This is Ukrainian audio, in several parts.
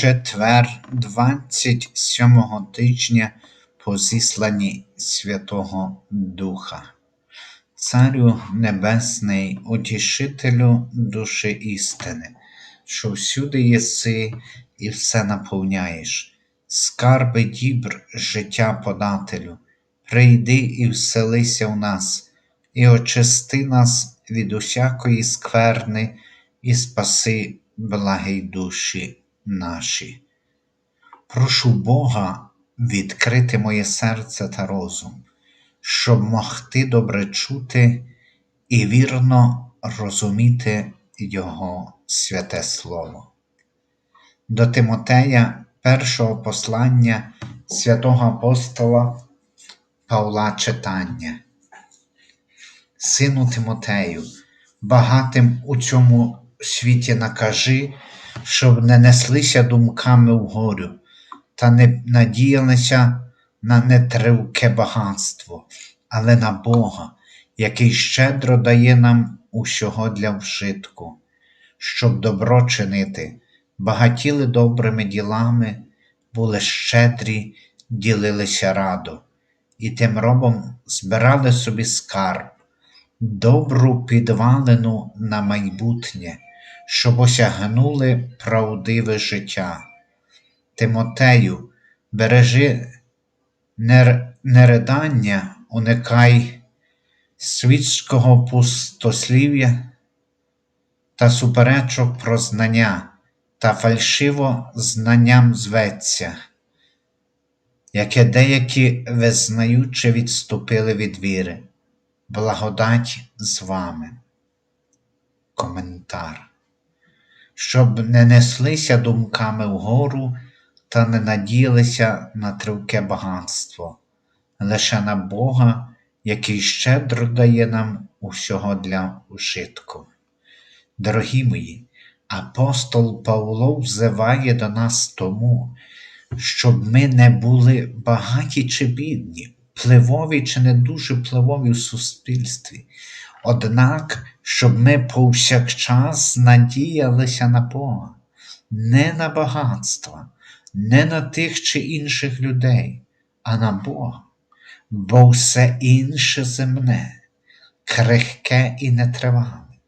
Четвер 27-го тижня по зісланні Святого Духа. Царю Небесний, утішителю душі істини, що всюди єси і все наповняєш, скарби дібр життя подателю, прийди і вселися в нас, і очисти нас від усякої скверни, і спаси благий душі наші. Прошу Бога відкрити моє серце та розум, щоб могти добре чути і вірно розуміти Його святе Слово. До Тимотея першого послання святого апостола Павла читання. Сину Тимотею, багатим у цьому світі накажи, щоб не неслися думками вгорю та не надіялися на нетривке багатство, але на Бога, який щедро дає нам усього для вжитку, щоб добро чинити, багатіли добрими ділами, були щедрі, ділилися радо, і тим робом збирали собі скарб, добру підвалину на майбутнє щоб осягнули правдиве життя. Тимотею, бережи неридання, уникай світського пустослів'я та суперечок про знання та фальшиво знанням зветься, яке деякі визнаючи відступили від віри. Благодать з вами. Коментар щоб не неслися думками вгору та не надіялися на тривке багатство, лише на Бога, який щедро дає нам усього для ужитку. Дорогі мої, апостол Павло взиває до нас тому, щоб ми не були багаті чи бідні, пливові чи не дуже пливові в суспільстві, Однак, щоб ми повсякчас надіялися на Бога, не на багатства, не на тих чи інших людей, а на Бога, бо все інше земне, крихке і нетривале.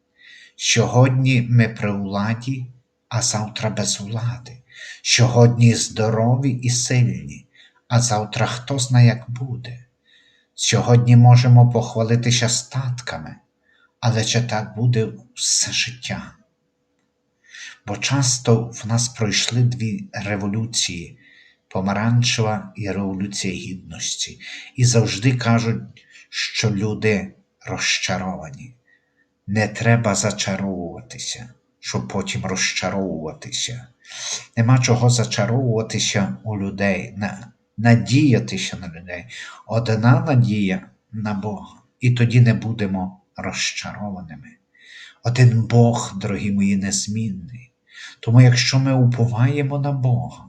Сьогодні ми при владі, а завтра без влади. Сьогодні здорові і сильні, а завтра хто знає, як буде. Сьогодні можемо похвалитися статками але чи так буде все життя? Бо часто в нас пройшли дві революції помаранчева і Революція Гідності, і завжди кажуть, що люди розчаровані. Не треба зачаровуватися, щоб потім розчаровуватися. Нема чого зачаровуватися у людей, надіятися на людей. Одна надія на Бога. І тоді не будемо розчарованими. Один Бог, дорогі мої, незмінний. Тому якщо ми уповаємо на Бога,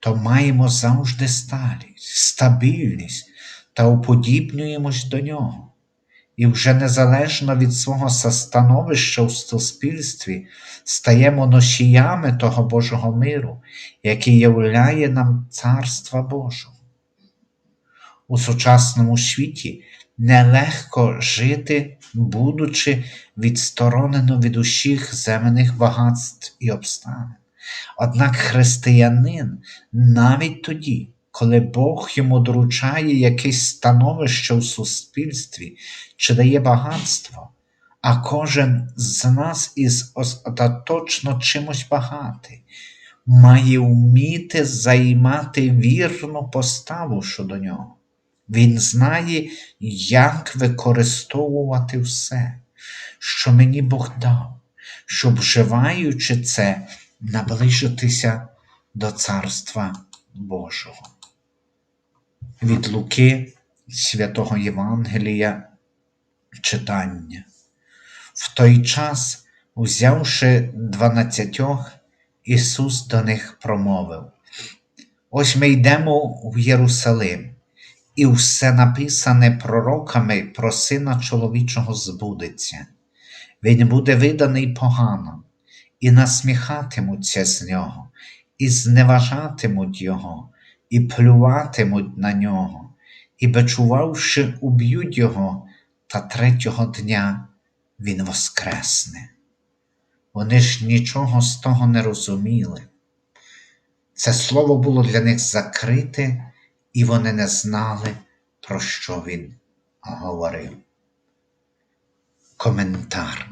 то маємо завжди сталість, стабільність та уподібнюємось до Нього. І вже незалежно від свого становища в суспільстві стаємо носіями того Божого миру, який являє нам Царства Божого. У сучасному світі нелегко жити, будучи відсторонено від усіх земних багатств і обставин. Однак християнин навіть тоді, коли Бог йому доручає якесь становище у суспільстві чи дає багатство, а кожен з нас із остаточно чимось багатий, має вміти займати вірну поставу щодо нього. Він знає, як використовувати все, що мені Бог дав, щоб, вживаючи це, наближитися до Царства Божого. Від Луки святого Євангелія читання. В той час, узявши дванадцятьох, Ісус до них промовив: Ось ми йдемо в Єрусалим і все написане пророками про сина чоловічого збудеться. Він буде виданий погано, і насміхатимуться з нього, і зневажатимуть його, і плюватимуть на нього, і бичувавши, уб'ють його, та третього дня він воскресне. Вони ж нічого з того не розуміли. Це слово було для них закрите, і вони не знали, про що він говорив. Коментар.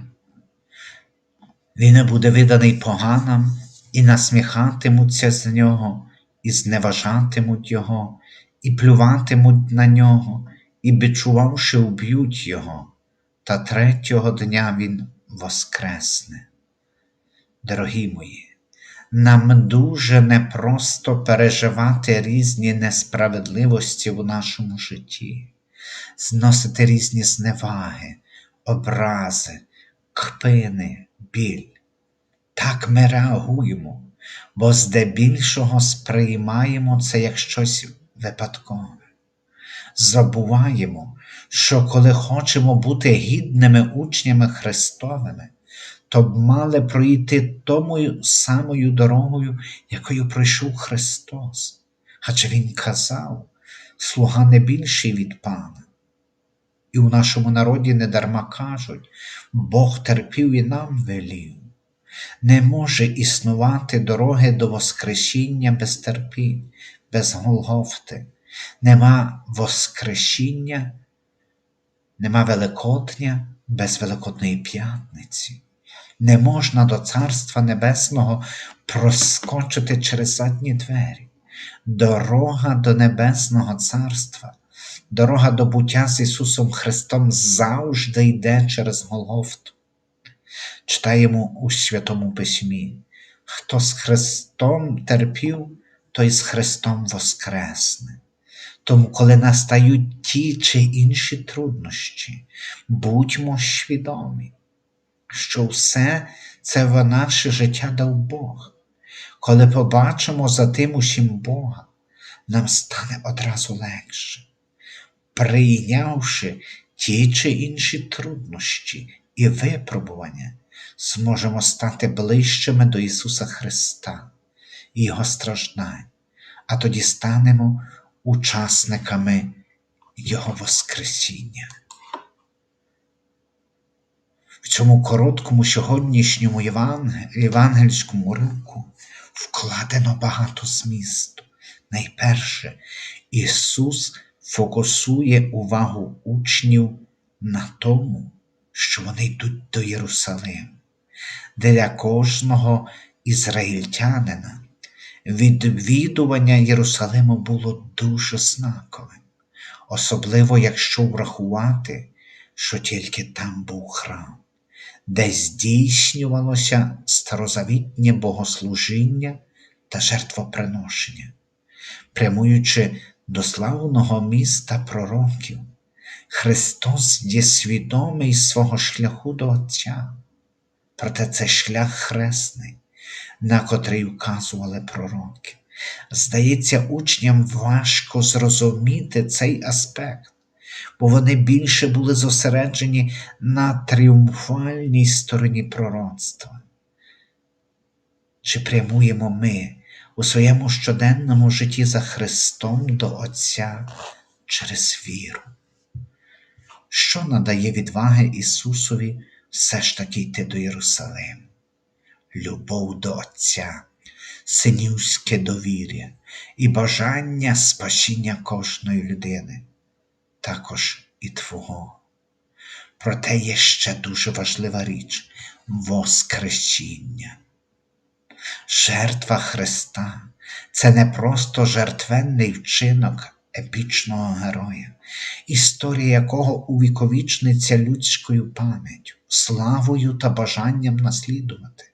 Він не буде виданий поганам, і насміхатимуться з нього, і зневажатимуть його, і плюватимуть на нього, і бичувавши, уб'ють його, та третього дня він воскресне. Дорогі мої, нам дуже непросто переживати різні несправедливості в нашому житті, зносити різні зневаги, образи, кпини, біль. Так ми реагуємо, бо здебільшого сприймаємо це як щось випадкове. Забуваємо, що коли хочемо бути гідними учнями Христовими, то б мали пройти тому самою дорогою, якою пройшов Христос. Адже Він казав, слуга не більший від Пана. І у нашому народі недарма кажуть, Бог терпів і нам велів. Не може існувати дороги до Воскресіння без терпінь, без Голгофти. Нема Воскресіння, нема Великодня без Великодної п'ятниці. Не можна до Царства Небесного проскочити через задні двері. Дорога до Небесного Царства, дорога до буття з Ісусом Христом завжди йде через Голгофту. Читаємо у Святому Письмі, хто з Христом терпів, той з Христом воскресне. Тому, коли настають ті чи інші труднощі, будьмо свідомі, що все це в наше життя дав Бог. Коли побачимо за тим усім Бога, нам стане одразу легше, прийнявши ті чи інші труднощі і випробування, зможемо стати ближчими до Ісуса Христа і Його страждань, а тоді станемо учасниками Його Воскресіння. Цьому короткому сьогоднішньому євангельському ривку вкладено багато змісту. Найперше, Ісус фокусує увагу учнів на тому, що вони йдуть до Єрусалиму. Для кожного ізраїльтянина відвідування Єрусалиму було дуже знаковим, особливо якщо врахувати, що тільки там був храм, де здійснювалося старозавітнє богослужіння та жертвоприношення, прямуючи до славного міста пророків. Христос є свідомий свого шляху до Отця, проте це шлях хресний, на котрий вказували пророки. Здається, учням важко зрозуміти цей аспект, бо вони більше були зосереджені на тріумфальній стороні пророцтва. Чи прямуємо ми у своєму щоденному житті за Христом до Отця через віру? Що надає відваги Ісусові все ж таки йти до Єрусалиму? Любов до Отця, синівське довір'я і бажання спасіння кожної людини, також і Твого. Проте є ще дуже важлива річ Воскресіння. Жертва Христа це не просто жертвенний вчинок епічного героя, історія якого увіковічниться людською пам'яттю, славою та бажанням наслідувати.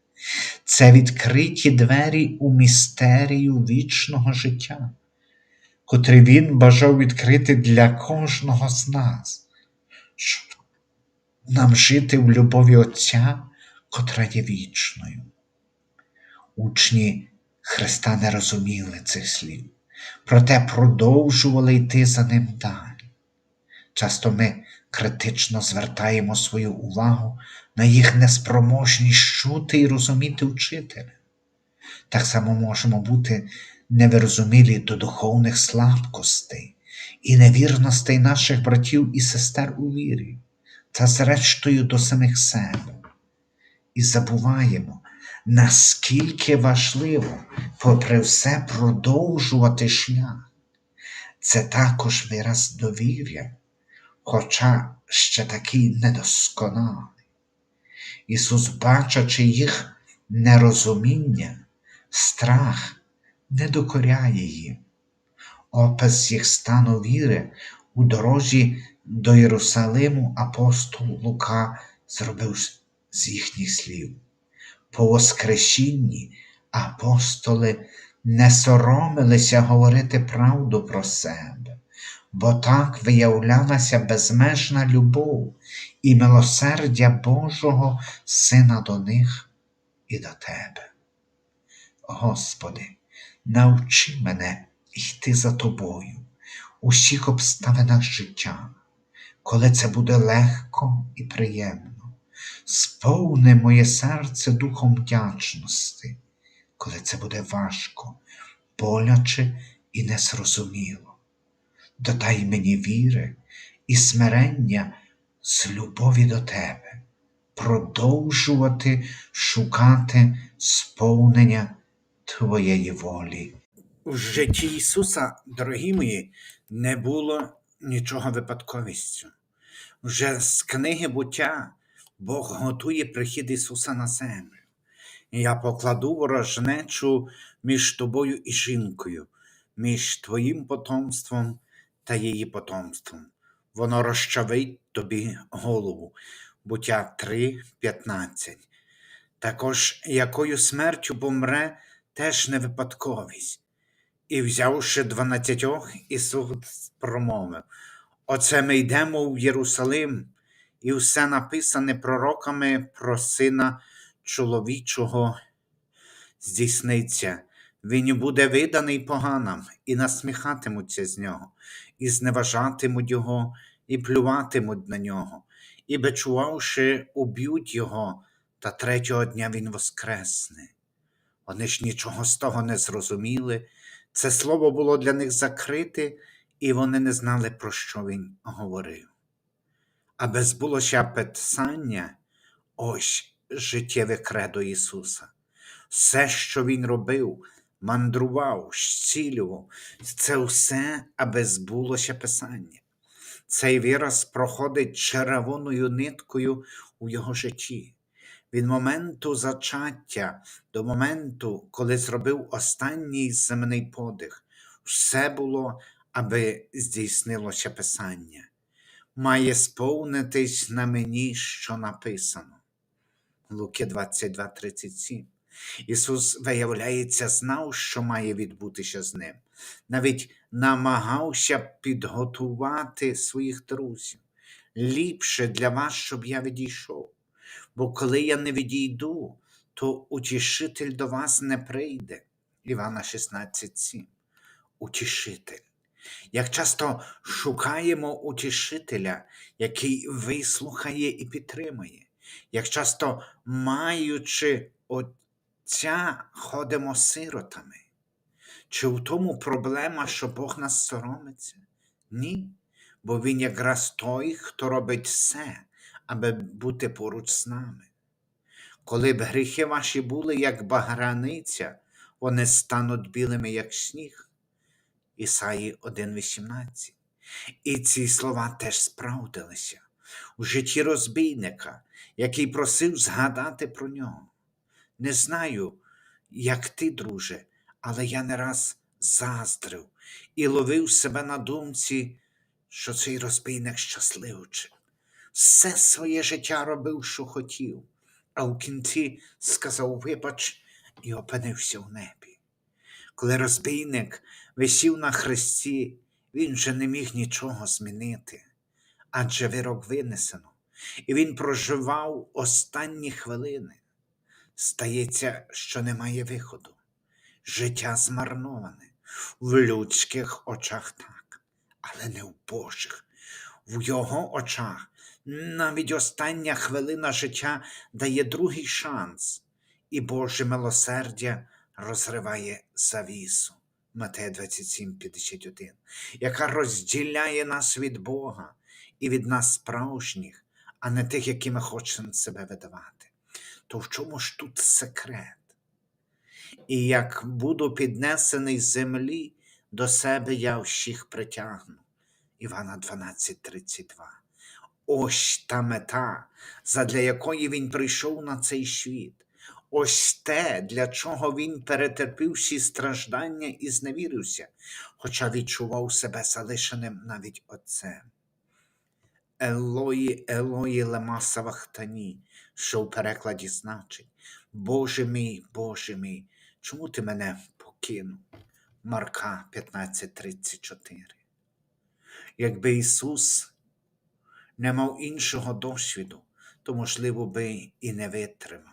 Це відкриті двері у містерію вічного життя, котрі він бажав відкрити для кожного з нас, щоб нам жити в любові Отця, котра є вічною. Учні Христа не розуміли цих слів, проте продовжували йти за ним далі. Часто ми критично звертаємо свою увагу на їх неспроможність чути і розуміти вчителя. Так само можемо бути невирозумілі до духовних слабкостей і невірностей наших братів і сестер у вірі, та зрештою до самих себе. І забуваємо, наскільки важливо, попри все, продовжувати шлях. Це також вираз довір'я, хоча ще такий недосконалий. Ісус, бачачи їх нерозуміння, страх не докоряє їм. Опис їх стану віри у дорожі до Єрусалиму апостол Лука зробив з їхніх слів. По Воскресінні апостоли не соромилися говорити правду про себе, бо так виявлялася безмежна любов і милосердя Божого Сина до них і до тебе. Господи, навчи мене йти за тобою у всіх обставинах життя, коли це буде легко і приємно. Сповни моє серце духом вдячності, коли це буде важко, боляче і незрозуміло. Додай мені віри і смирення з любові до Тебе, продовжувати шукати сповнення Твоєї волі. В житті Ісуса, дорогі мої, не було нічого випадковістю. Вже з книги буття Бог готує прихід Ісуса на землю. Я покладу ворожнечу між тобою і жінкою, між твоїм потомством та її потомством. Воно розчавить тобі голову. Буття 3.15. Також якою смертю помре, теж не випадковість. І взявши дванадцятьох, Ісус промовив: Оце ми йдемо в Єрусалим, і все написане пророками про сина чоловічого здійсниться. Він буде виданий поганам, і насміхатимуться з нього, і зневажатимуть його, і плюватимуть на нього, і бичувавши, уб'ють його, та третього дня він воскресне. Вони ж нічого з того не зрозуміли. Це слово було для них закрите, і вони не знали, про що він говорив. Аби збулося писання, ось життєве кредо Ісуса. Все, що Він робив, мандрував, зцілював, це все, аби збулося Писання. Цей вираз проходить червоною ниткою у його житті. Від моменту зачаття до моменту, коли зробив останній земний подих, все було, аби здійснилося Писання. Має сповнитись на мені, що написано. Луки 22:37. Ісус, виявляється, знав, що має відбутися з ним. Навіть намагався підготувати своїх друзів. Ліпше для вас, щоб я відійшов. Бо коли я не відійду, то утішитель до вас не прийде. Івана 16:7. Утішитель. Як часто шукаємо утішителя, який вислухає і підтримує, як часто, маючи Отця, ходимо сиротами. Чи в тому проблема, що Бог нас соромиться? Ні. Бо Він якраз той, хто робить все, аби бути поруч з нами. Коли б гріхи ваші були, як баграниця, вони стануть білими, як сніг. Ісаї 1,18. І ці слова теж справдилися у житті розбійника, який просив згадати про нього. Не знаю, як ти, друже, але я не раз заздрив і ловив себе на думці, що цей розбійник щасливчик. Все своє життя робив, що хотів, а в кінці сказав вибач і опинився в небі. Коли розбійник висів на хресті, він вже не міг нічого змінити, адже вирок винесено, і він проживав останні хвилини. Стається, що немає виходу. Життя змарноване в людських очах так, але не в Божих. В його очах навіть остання хвилина життя дає другий шанс, і Боже милосердя розриває завісу. Матея 27, 51, яка розділяє нас від Бога і від нас справжніх, а не тих, які ми хочемо себе видавати. То в чому ж тут секрет? І як буду піднесений з землі, до себе я всіх притягну. Івана 12:32. Ось та мета, задля якої він прийшов на цей світ. Ось те, для чого він перетерпів всі страждання і зневірився, хоча відчував себе залишеним навіть отцем. Елої, Елої лема савахтані, що в перекладі значить Боже мій, Боже мій, чому ти мене покинув? Марка 15:34. Якби Ісус не мав іншого досвіду, то, можливо, би і не витримав.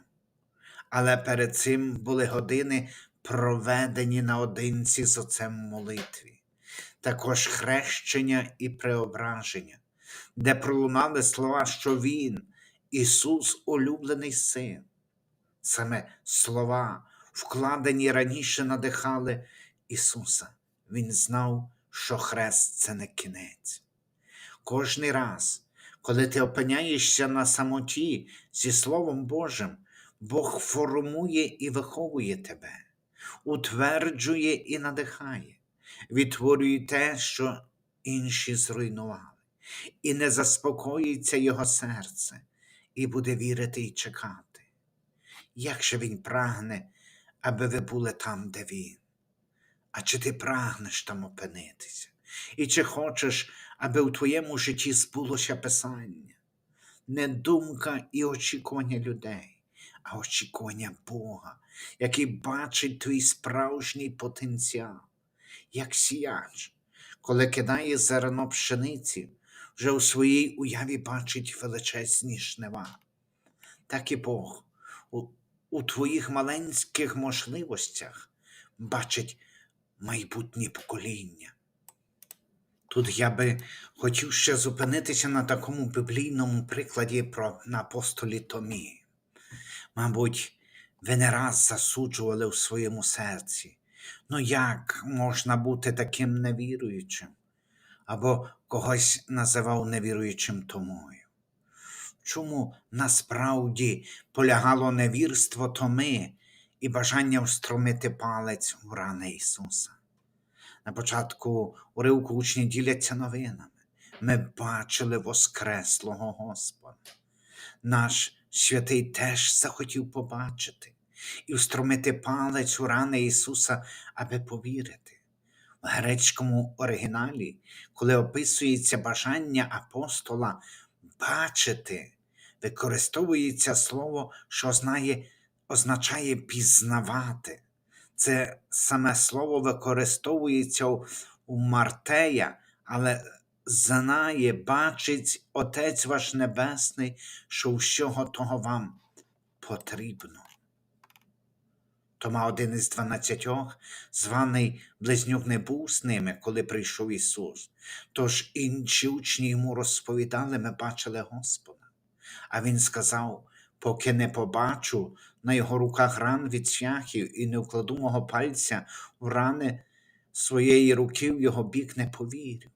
Але перед цим були години, проведені наодинці з отцем молитві, також хрещення і преображення, де пролунали слова, що Він, Ісус, улюблений син. Саме слова, вкладені раніше, надихали Ісуса. Він знав, що хрест це не кінець. Кожний раз, коли ти опиняєшся на самоті зі Словом Божим, Бог формує і виховує тебе, утверджує і надихає, відтворює те, що інші зруйнували, і не заспокоїться його серце, і буде вірити і чекати. Як же він прагне, аби ви були там, де він? А чи ти прагнеш там опинитися? І чи хочеш, аби у твоєму житті збулося Писання? Не думка і очікування людей, а очікування Бога, який бачить твій справжній потенціал, як сіяч, коли кидає зерно пшениці, вже у своїй уяві бачить величезні жнива. Так і Бог у, у твоїх маленьких можливостях бачить майбутнє покоління. Тут я би хотів ще зупинитися на такому біблійному прикладі про на апостолі Томі. Мабуть, ви не раз засуджували в своєму серці. Ну як можна бути таким невіруючим? Або когось називав невіруючим Томою? Чому насправді полягало невірство Томи і бажання встромити палець в рани Ісуса? На початку уривку учні діляться новинами. Ми бачили Воскреслого Господа. Наш святий теж захотів побачити і встромити палець у рани Ісуса, аби повірити. В грецькому оригіналі, коли описується бажання апостола бачити, використовується слово, що знає, означає пізнавати. Це саме слово використовується у, Мартея, але знає, бачить Отець ваш Небесний, що всього того вам потрібно. Тома один із дванадцятьох, званий Близнюк не був з ними, коли прийшов Ісус. Тож інші учні йому розповідали, ми бачили Господа. А він сказав, поки не побачу на його руках ран від цвяхів і не пальця в рани своєї руки в його бік не повірю.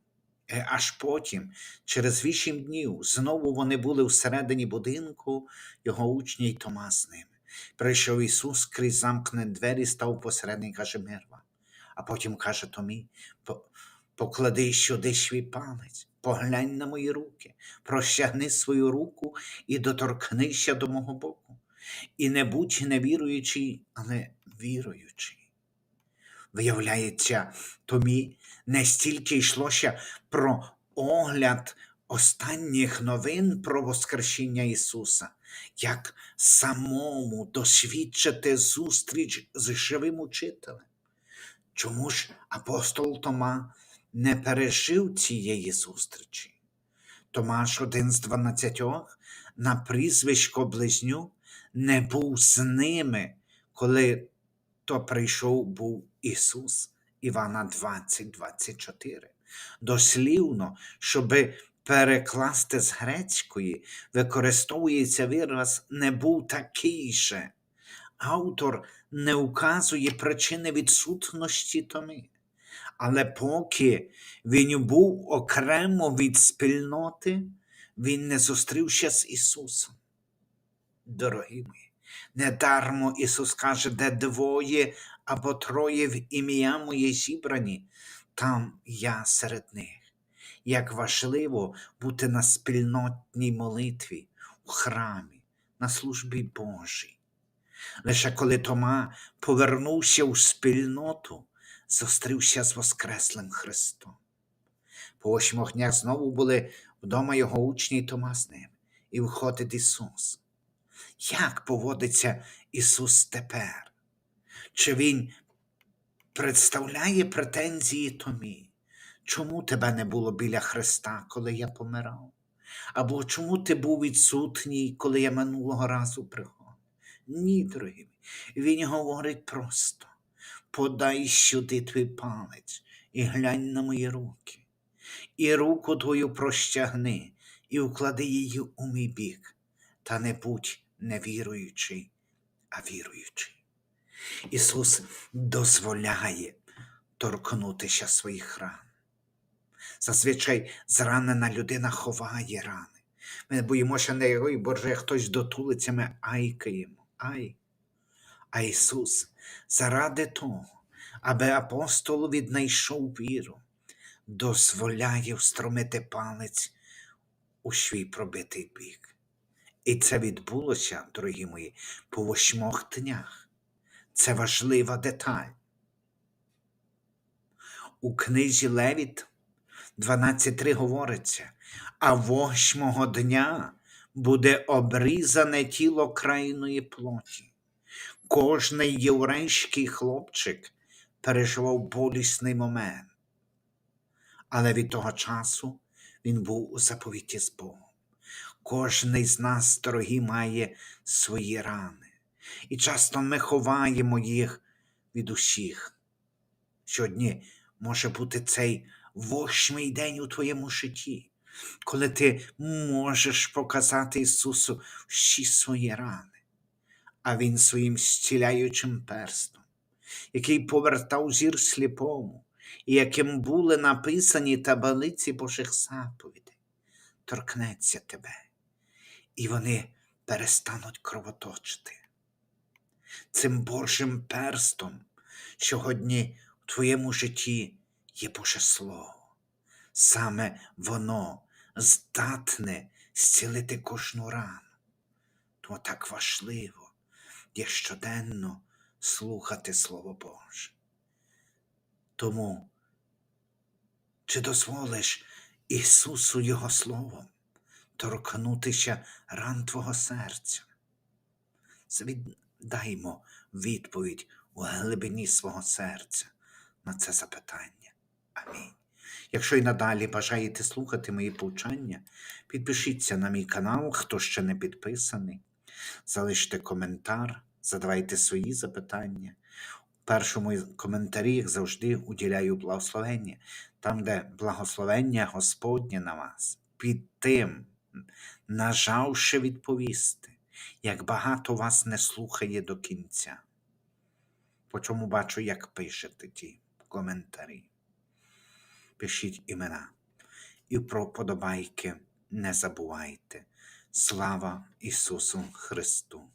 Е, Аж потім, через вісім днів, знову вони були всередині будинку, його учні й Тома з ними. Прийшов Ісус крізь замкнені двері, став посередині, каже Мирва. А потім каже Томі, поклади сюди свій палець, поглянь на мої руки, простягни свою руку і доторкнися до мого боку. І не будь невіруючий, але віруючий. Виявляється, Томі не стільки йшлося про огляд останніх новин про Воскресіння Ісуса, як самому досвідчити зустріч з живим учителем. Чому ж апостол Тома не пережив цієї зустрічі? Томаш, один з дванадцятьох, на прізвисько Близнюк, не був з ними, коли то прийшов був Ісус. Івана 20, 24. Дослівно, щоби перекласти з грецької, використовується вираз не був такий же, автор не указує причини відсутності томи. Але поки він був окремо від спільноти, він не зустрівся з Ісусом. Дорогі недармо Ісус каже, де двоє або троє в ім'я моє зібрані, там я серед них. Як важливо бути на спільнотній молитві, у храмі, на службі Божій. Лише коли Тома повернувся у спільноту, зустрівся з Воскреслим Христом. По восьмох днях знову були вдома його учні і Тома з ним, і входить Ісус. Як поводиться Ісус тепер? Чи Він представляє претензії Томі? Чому тебе не було біля Христа, коли я помирав? Або чому ти був відсутній, коли я минулого разу приходив? Ні, дорогі. Він говорить просто: подай сюди твій палець і глянь на мої руки, і руку твою прощагни, і вклади її у мій бік, та не будь невіруючий, а віруючий. Ісус дозволяє торкнутися своїх ран. Зазвичай зранена людина ховає рани. Ми боїмося не ой, Боже, хтось дотулиться, ми айкаємо. Ай. А Ісус заради того, аби апостол віднайшов віру, дозволяє встромити палець у свій пробитий бік. І це відбулося, дорогі мої, по восьмох днях. Це важлива деталь. У книзі Левіт 12.3 говориться, а восьмого дня буде обрізане тіло крайної плоті. Кожний єврейський хлопчик переживав болісний момент, але від того часу він був у заповіті з Богом. Кожний з нас, дорогі, має свої рани, і часто ми ховаємо їх від усіх. Сьогодні може бути цей восьмий день у твоєму житті, коли ти можеш показати Ісусу всі свої рани, а Він своїм зціляючим перстом, який повертав зір сліпому, і яким були написані табелиці Божих заповідей, торкнеться тебе, і вони перестануть кровоточити. Цим Божим перстом сьогодні в твоєму житті є Боже Слово. Саме воно здатне зцілити кожну рану. Тому так важливо є щоденно слухати Слово Боже. Тому, чи дозволиш Ісусу Його Словом торкнутися ран Твого серця? Даймо відповідь у глибині свого серця на це запитання. Амінь. Якщо і надалі бажаєте слухати мої повчання, підпишіться на мій канал, хто ще не підписаний, залиште коментар, задавайте свої запитання. У першому коментарі, як завжди, уділяю благословення, там, де благословення Господнє на вас, під тим, нажавши відповісти, як багато вас не слухає до кінця. По чому бачу, як пишете ті коментарі пишіть імена. І про подобайки не забувайте. Слава Ісусу Христу!